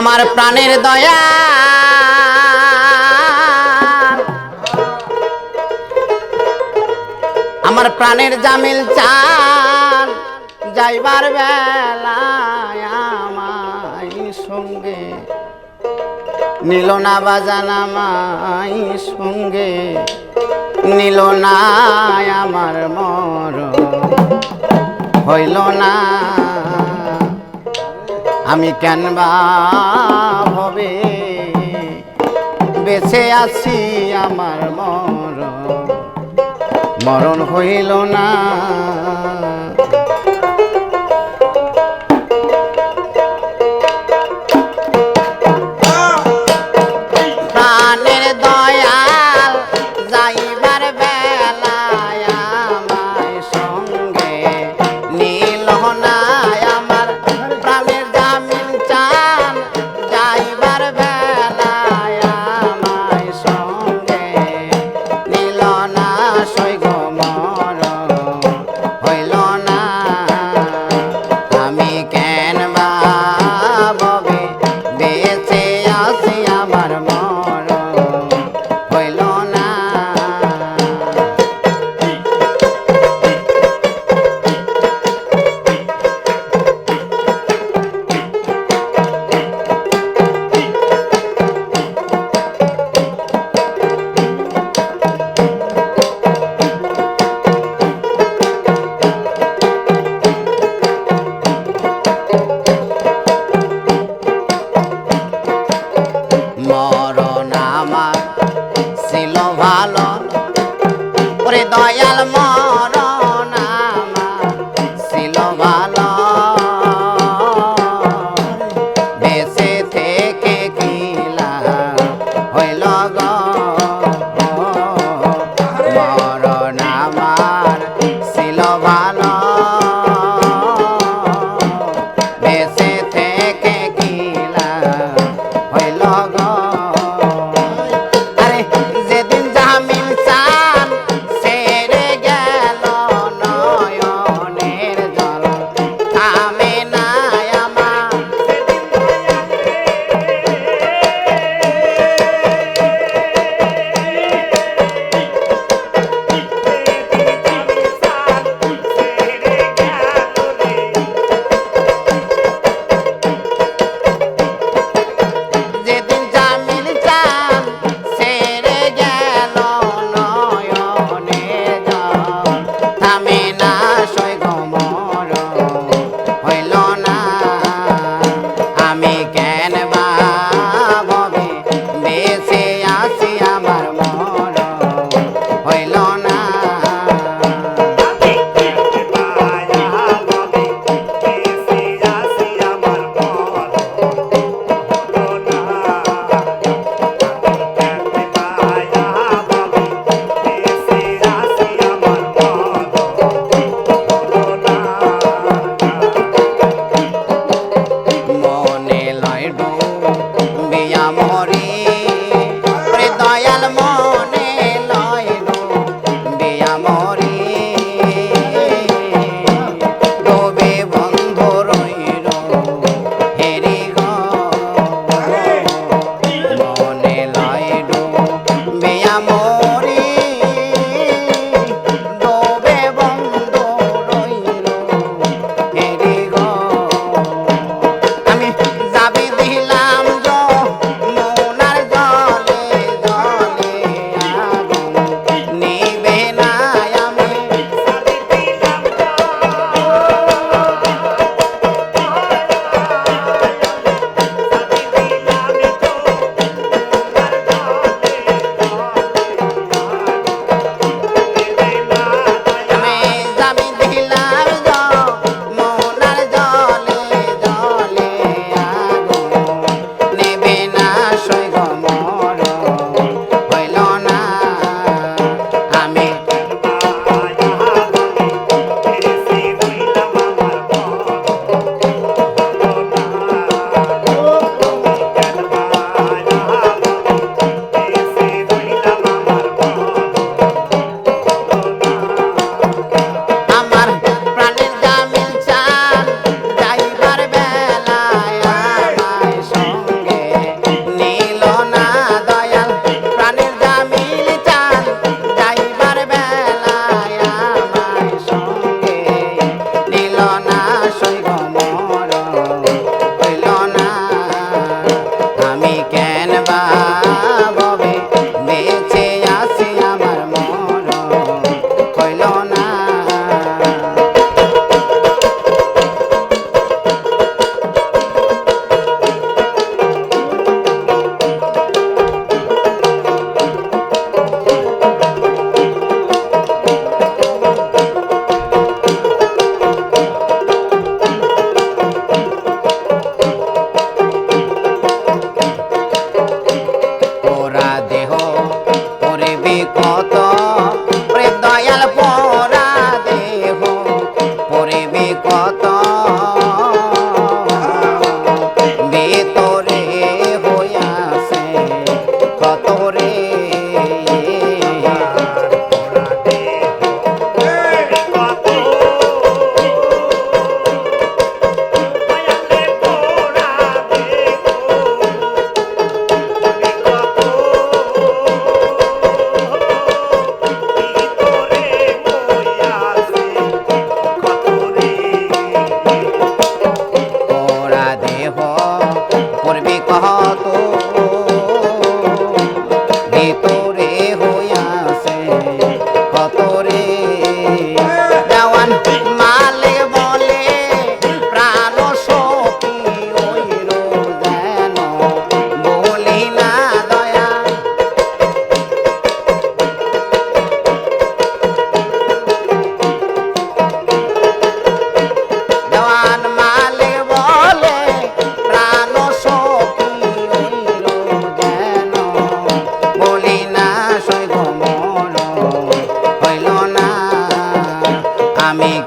আমার প্রাণের দয়া। আমার প্রাণের জামিল চান যাইবার বেলায় আমায় সঙ্গে নিল না বাজানামাই সঙ্গে। নিল না আমার মর হইল না। আমি কেন হবে? বেছে আছি আমার মরণ। মরণ হইল না। 大爷。amor. আমি কেন